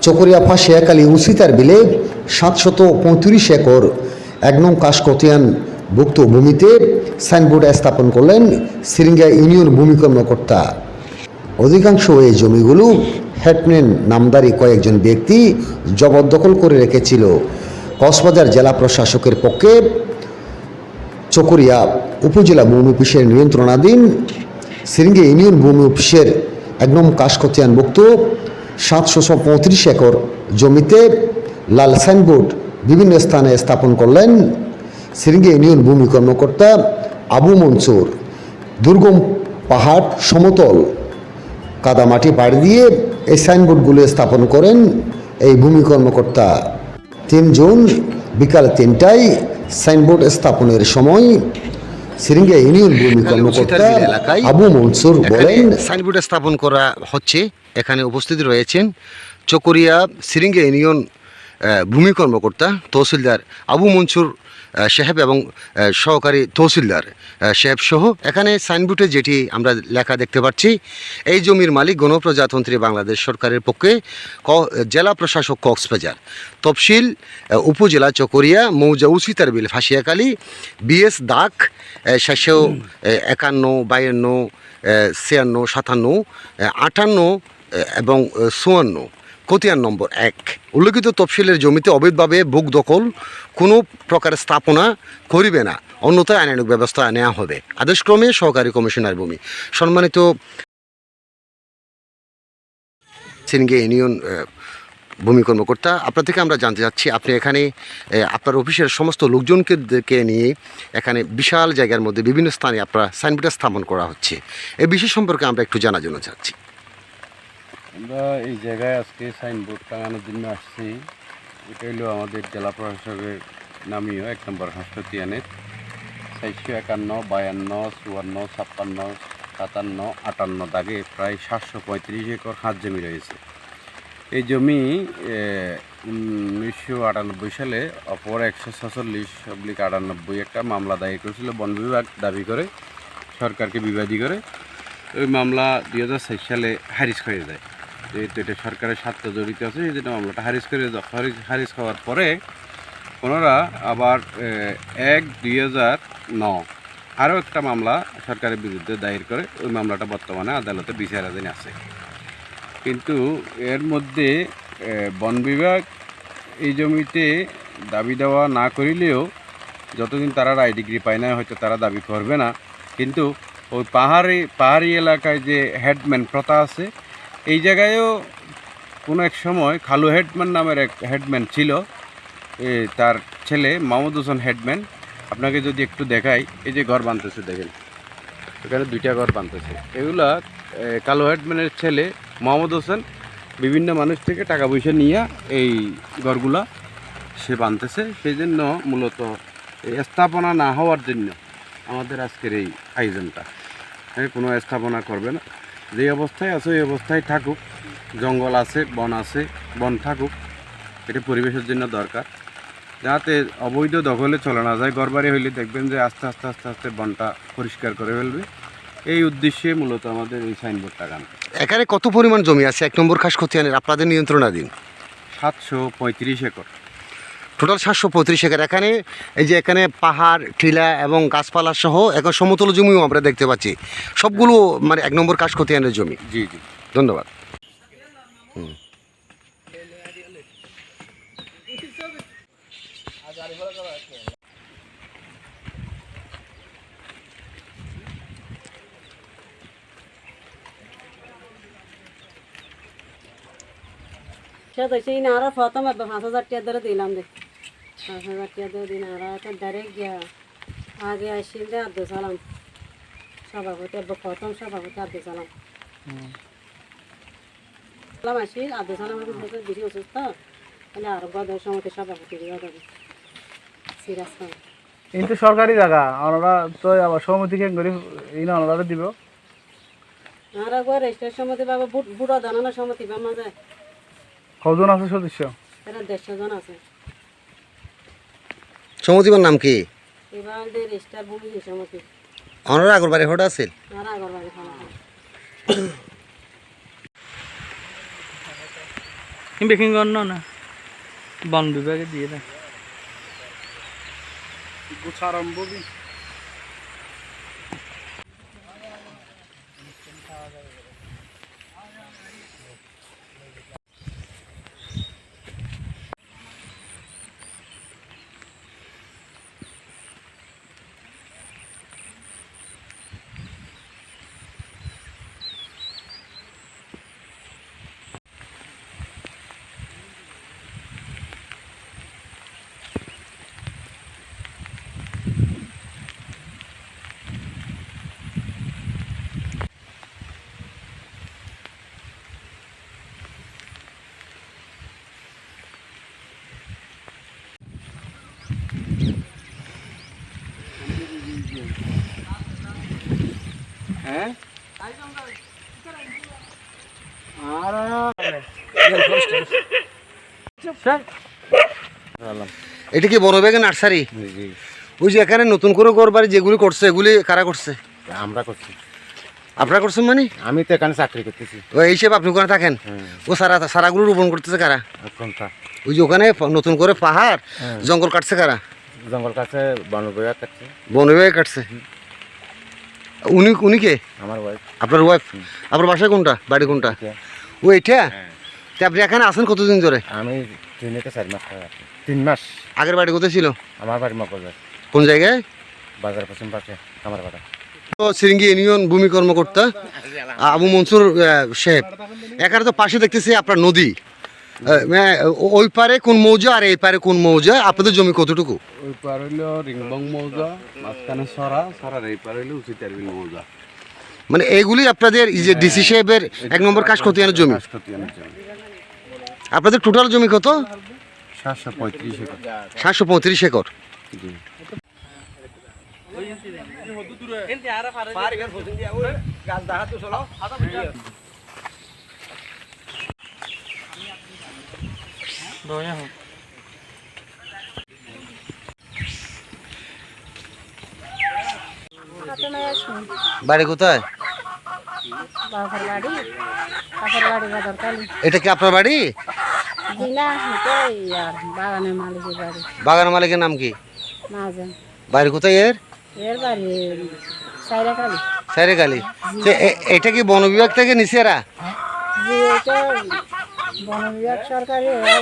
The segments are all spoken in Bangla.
চকরিয়া ফাঁসে একালি উসিতার বিলে সাতশত পঁয়ত্রিশ একর এক নং কাশকতিয়ান ভুক্ত ভূমিতে সাইনবোর্ড স্থাপন করলেন সিরিঙ্গা ইউনিয়ন ভূমি কর্মকর্তা অধিকাংশ এই জমিগুলো হেডম্যান নামদারি কয়েকজন ব্যক্তি জবরদখল করে রেখেছিল। কক্সবাজার জেলা প্রশাসকের পক্ষে চকরিয়া উপজেলা ভূমি অফিসের নিয়ন্ত্রণাধীন সিরিঙ্গে ইউনিয়ন ভূমি অফিসের একদম কাশকতিয়ানভুক্ত সাতশো পঁয়ত্রিশ একর জমিতে লাল সাইনবোর্ড বিভিন্ন স্থানে স্থাপন করলেন সিরিঙ্গে ইউনিয়ন ভূমি কর্মকর্তা আবু মনসুর। দুর্গম পাহাড় সমতল কাদামাটি পাড়ি দিয়ে এই সাইনবোর্ডগুলো স্থাপন করেন এই ভূমি কর্মকর্তা। তিন জুন বিকাল তিনটায় সাইনবোর্ড স্থাপনের সময় সিরিঙ্গা ইউনিয়ন ভূমি কর্মকর্তা আবু মনসুর বলেন সাইনবোর্ড স্থাপন করা হচ্ছে এখানে উপস্থিত রয়েছেন চকরিয়া সিরিঙ্গা ইউনিয়ন ভূমি কর্মকর্তা তহসিলদার আবু মনসুর সাহেব এবং সহকারী তহসিলদার সাহেব সহ এখানে সাইনবোর্ডে যেটি আমরা লেখা দেখতে পাচ্ছি এই জমির মালিক গণপ্রজাতন্ত্রী বাংলাদেশ সরকারের পক্ষে ক- জেলা প্রশাসক কক্সবাজার তফসিল উপজেলা চকরিয়া মৌজা উসিতার বিল ফাঁসিয়াকালী বিএস দাক সাতশো একান্ন বায়ান্ন ছিয়ান্ন সাতান্ন আটান্ন এবং চুয়ান্ন। খতিয়ান নম্বর এক। উল্লেখিত তফসিলের জমিতে অবৈধভাবে বুক দখল, কোনো প্রকার স্থাপনা করিবে না। অন্যথায় আইনানুক ব্যবস্থা নেওয়া হবে। আদেশক্রমে সহকারী কমিশনার ভূমি। সম্মানিত সিনগে ইউনিয়ন ভূমি কর্মকর্তা, আপনার থেকে আমরা জানতে চাচ্ছি, আপনি এখানে আপনার অফিসের সমস্ত লোকজনকে নিয়ে এখানে বিশাল জায়গার মধ্যে বিভিন্ন স্থানে আপনার সাইনবোর্ড স্থাপন করা হচ্ছে। এই বিষয় সম্পর্কে আমরা একটু জানার জন্য চাচ্ছি। আমরা এই জায়গায় আজকে সাইনবোর্ড টাঙানোর জন্য আসছি। এটা হলো আমাদের জেলা প্রশাসকের নামীয় এক নম্বর হাসপাতিয়ানের চারশো একান্ন, বায়ান্ন, চুয়ান্ন, ছাপ্পান্ন, সাতান্ন, আটান্ন দাগে প্রায় সাতশো পঁয়ত্রিশ একর হাত জমি রয়েছে। এই জমি উনিশশো আটানব্বই সালে অপর একশো ছচল্লিশ অব্লিক আটানব্বই একটা মামলা দায়ের করেছিল, বন বিভাগ দাবি করে, সরকারকে বিবাদী করে। ওই মামলা দুই হাজার সাত সালে হারিজ করে দেয় যেহেতু এটা সরকারের স্বার্থ জড়িত আছে সেই জন্য মামলাটা হারিজ করে হারিজ হারিজ হওয়ার পরে ওনারা আবার এক দুই হাজার ন আরও একটা মামলা সরকারের বিরুদ্ধে দায়ের করে, ওই মামলাটা বর্তমানে আদালতে বিচারাধীন আছে। কিন্তু এর মধ্যে বন বিভাগ এই জমিতে দাবি দেওয়া না করিলেও যতদিন তারা রায় ডিগ্রি পায় না, হয়তো তারা দাবি করবে না। কিন্তু ওই পাহাড়ি পাহাড়ি এলাকায় যে হেডম্যান প্রথা আছে এই জায়গায়ও কোনো এক সময় খালু হেডম্যান নামের এক হেডম্যান ছিল তার ছেলে মাহমুদ হোসেন হেডম্যান। আপনাকে যদি একটু দেখাই, এই যে ঘর বানতেছে দেখেন। এখানে দুইটা ঘর বানতেছে। এগুলা কালো হেডম্যানের ছেলে মোহাম্মদ হোসেন বিভিন্ন মানুষ থেকে টাকা পয়সা নিয়ে এই ঘরগুলা সে বানতেছে। সেই জন্য মূলত স্থাপনা না হওয়ার জন্য আমাদের আজকের এই আয়োজনটা। কোনো স্থাপনা করবে না। যে অবস্থায় আছে ওই অবস্থায় থাকুক। জঙ্গল আছে বন আছে বন থাকুক। এটা পরিবেশের জন্য দরকার। যাতে অবৈধ দখলে চলে না যায়। ঘরবাড়ি হইলে দেখবেন যে আস্তে আস্তে আস্তে আস্তে বনটা পরিষ্কার করে ফেলবে। এই উদ্দেশ্যে মূলত আমাদের এই সাইনবোর্ড টাকানো এখানে কত পরিমাণ জমি আছে? এক নম্বর খাস খতিয়ানের আপনাদের নিয়ন্ত্রণাধীন? সাতশো পঁয়ত্রিশ একর। টোটাল সাতশো পঁয়ত্রিশ একর। এখানে এই যে এখানে পাহাড় টিলা এবং গাছপালা সহ এখন সমতল জমিও আমরা দেখতে পাচ্ছি। সবগুলো মানে এক নম্বর কাশ খতিয়ানের জমি। জি জি। ধন্যবাদ। সে তো সেই না আরও প্রথম একবার পাঁচ হাজার টাকা ধরে দিলাম দে। পাঁচ হাজার টাকা ধরে দিন আর এখন ডাইরেক্ট গিয়া আগে আসি দে আব্দুল সালাম সভাপতি প্রথম সভাপতি আব্দুল সালাম সালাম আসি কিন্তু সরকারি জায়গা আমরা তো আবার সমিতি কেন করি এই না আমরা দিব। আর একবার রেজিস্টার সমিতি পাবো বুড়ো দানানো সমিতি পাবো মাঝে কজন আছে সদস্য? এরা দেড়শো জন আছে সমতিবার নাম কি? অনারা আগরবাড়ি হঠাৎ আছে? আগর বেকিং কর না বন বিভাগে দিয়ে দেয় এটা কি বড় ব্যাগে নার্সারি? ওই যে এখানে নতুন করে ঘর বাড়ি যেগুলি করছে এগুলি কারা করছে? আমরা করছি। আপনারা করছেন মানে? আমি তো এখানে চাকরি করতেছি। ও এই হিসেবে আপনি ওখানে থাকেন? ও সারা সারাগুলো রোপণ করতেছে কারা? ওই যে ওখানে নতুন করে পাহাড় জঙ্গল কাটছে কারা? জঙ্গল কাটছে বন বিভাগ কাছে বন বিভাগে কাটছে উনি উনি কে? আমার ওয়াইফ আপনার ওয়াইফ আপনার বাসায় কোনটা? বাড়ি কোনটা? ও এইটা? তা আপনি এখানে আসেন কতদিন ধরে? আমি তিন থেকে চার মাস তিন মাস। আগের বাড়ি কোথায় ছিল? আমার বাড়ি মকলবার কোন জায়গায়? বাজার পশ্চিম পাশে আমার বাড়া। তো সিরিঙ্গি ইউনিয়ন ভূমি কর্মকর্তা আবু মনসুর সাহেব এখানে তো পাশে দেখতেছি আপনার নদী। ওই পারে কোন মৌজা আর এই পারে কোন মৌজা? আপনাদের জমি কতটুকু? ওই পার হইল রিংবং মৌজা মাঝখানে সরা সরার এই পার হইল উচিতারবিল মৌজা। মানে এইগুলি আপনাদের যে ডিসি সাহেবের এক নম্বর কাজ খতিয়ানের জমি? আপনাদের টোটাল জমি কত? সাতশো পঁয়ত্রিশ একর। সাতশো পঁয়ত্রিশ একর। জি। বাড়ি কোথায় বাপের বাড়ি বাপের বাড়ি কালি এটা কি আপনার বাড়ি? বাগানের মালিকের বাগান মালিকের নাম কি? মাঝে বাড়ি কোথায় এর? সাইরে এটা কি বন বিভাগ থেকে নিছে সরকারি ইয়ে।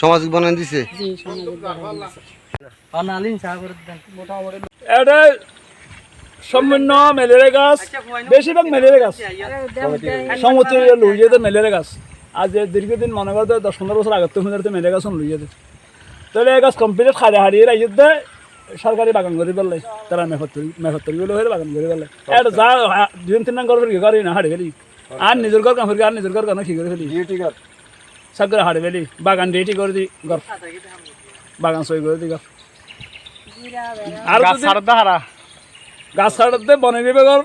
সামাজিক বনায়ন দিছে? এটা সম্পূর্ণ ম্যালেরিয়া গাছ বেশিরভাগ ম্যালেরিয়া গাছ। সমুদ্র লুই যেতে ম্যালেরিয়া গাছ। আজ দীর্ঘদিন মনে করতে দশ পনেরো বছর আগত তো ম্যালেরিয়া গাছ লুই যেতে। তাহলে এই গাছ কমপ্লিট হারিয়ে হারিয়ে রাখিয়ে দেয়। সরকারি বাগান করে পেলে তারা মেফত্তরি মেফত্তরি গুলো হয়ে বাগান করে পেলে এটা যা আ- দুই তিন ঘর কি করে না হাড়ে ফেলি। আর নিজের ঘর কাম করি আর নিজের ঘর কাম কি করে ফেলি। সব করে হাড়ে ফেলি বাগান রেডি করে দি ঘর। বাগান সই করে দি ঘর। আর যদি গাছ ছাড়াতে বনে বিভাগর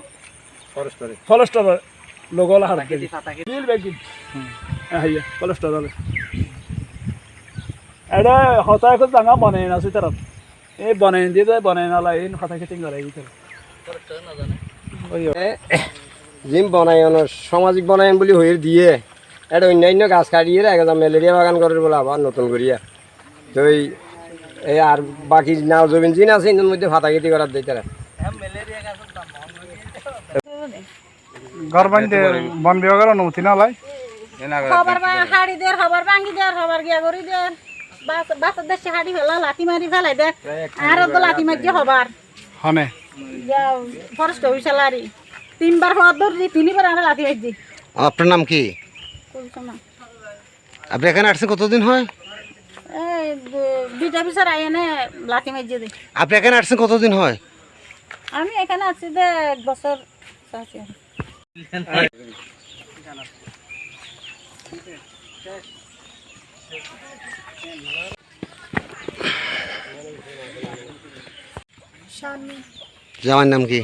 ফরেস্টার লোক হলে হারা কেজি বিল ব্যাগিন হ্যাঁ ফরেস্টার এটা হতা এখন ডাঙা বনাই না তার এই বনাই দিয়ে দেয় বনাই নালা এই হতা খেতে এই ভিতরে জিম বনায়ন সামাজিক বনায়ন বুলি হয়ে দিয়ে। এটা অন্যান্য গাছ কাটিয়ে রাখে যা মেলেরিয়া বাগান করে বলে আবার নতুন করিয়া। তো এই এই আর বাকি নাও জমিন জিন আছে এর মধ্যে ভাতা খেতি করার দিই তারা ঘর বানিতে বন বিভাগের অনুমতি না লাই খবর হাড়ি দের খবর ভাঙ্গি দের খবর গিয়া করি দের বাচ্চার দেশে হাড়ি ফেলা লাঠি মারি ফেলাই দে। আর তো লাঠি মারি হবার। হনে? ফরেস্ট অফিসার লারি। তিনবার হওয়ার ধরছি তিনবার আমরা লাঠি মারছি। আপনার নাম কি? আপনি এখানে আসছেন কতদিন হয়? এই দুইটা অফিসার আইনে লাঠি মারছি দে। আপনি এখানে আসছেন কতদিন হয়? আমি এখানে আছি যে এক বছর আছি। জামার নাম কি?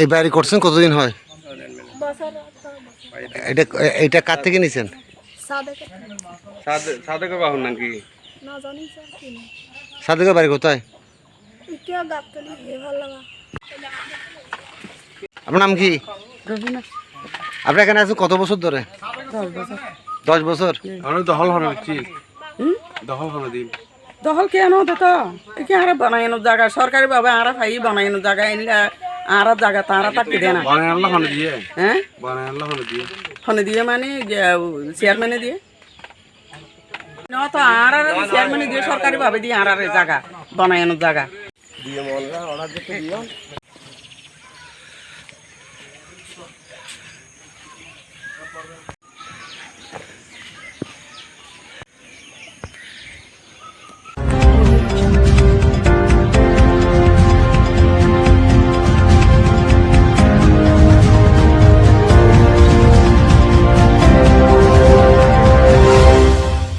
এই বাড়ি করছেন কতদিন হয়? এটা এটা কার থেকে নিছেন? সাদেকে বাহুর নাম কি? সাদেকের বাড়ি কোথায়? আপনার নাম কি? আপনি এখানে আছেন কত বছর ধরে? দশ বছর? দখল হনে দিচ্ছি দখল হনে দিন। দখল কেন তো? কি আর বানাইনো জায়গা সরকারি ভাবে আর ভাই বানাইনো জায়গা এনলে আর জায়গা তারা তাকে দেয় না। বানায় দিয়ে। হ্যাঁ বানায় আল্লাহ দিয়ে। ফোনে দিয়ে মানে চেয়ারম্যানে দিয়ে। না তো আর চেয়ারম্যানে দিয়ে সরকারি ভাবে দিয়ে আর জায়গা বানাইনো জায়গা